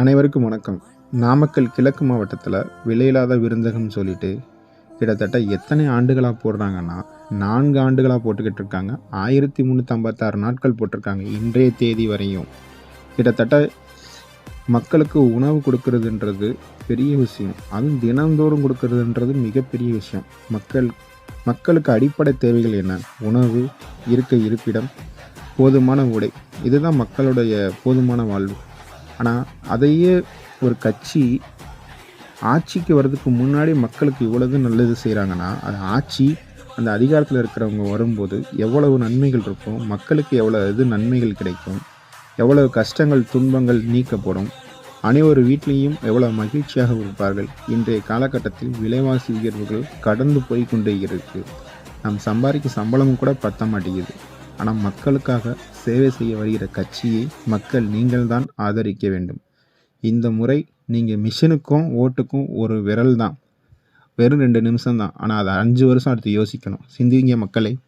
அனைவருக்கும் வணக்கம். நாமக்கல் கிழக்கு மாவட்டத்தில் விலையில்லாத விருந்தகம் சொல்லிட்டு கிட்டத்தட்ட எத்தனை ஆண்டுகளாக போடுறாங்கன்னா நான்கு ஆண்டுகளாக போட்டுக்கிட்டு இருக்காங்க. ஆயிரத்தி முந்நூற்றம்பத்தாறு நாட்கள் போட்டிருக்காங்க இன்றைய தேதி வரையும். கிட்டத்தட்ட மக்களுக்கு உணவு கொடுக்கறதுன்றது பெரிய விஷயம். அதுவும் தினந்தோறும் கொடுக்கறதுன்றது மிகப்பெரிய விஷயம். மக்கள் மக்களுக்கு அடிப்படை தேவைகள் என்ன? உணவு இருக்க இருப்பிடம் போதுமான உடை. இதுதான் மக்களுடைய போதுமான வாழ்வு. ஆனால் அதையே ஒரு கட்சி ஆட்சிக்கு வர்றதுக்கு முன்னாடி மக்களுக்கு இவ்வளவு நல்லது செய்கிறாங்கன்னா அது ஆட்சி அந்த அதிகாரத்தில் இருக்கிறவங்க வரும்போது எவ்வளவு நன்மைகள் இருக்கும் மக்களுக்கு எவ்வளோ இது நன்மைகள் கிடைக்கும் எவ்வளவு கஷ்டங்கள் துன்பங்கள் நீக்கப்படும் அனைவரு வீட்லேயும் எவ்வளோ மகிழ்ச்சியாக இருப்பார்கள். இன்றைய காலகட்டத்தில் விலைவாசி உயர்வுகள் கடந்து போய் கொண்டே இருக்கு. நாம் சம்பாதிக்க சம்பளமும் கூட பத்த மாட்டேங்குது. ஆனால் மக்களுக்காக சேவை செய்ய வருகிற கட்சியை மக்கள் நீங்கள்தான் ஆதரிக்க வேண்டும். இந்த முறை நீங்கள் மிஷினுக்கும் ஓட்டுக்கும் ஒரு விரல் தான் வெறும் ரெண்டு நிமிஷம்தான். ஆனால் அதை அஞ்சு வருஷம் அடுத்து யோசிக்கணும். சிந்திங்க மக்களை.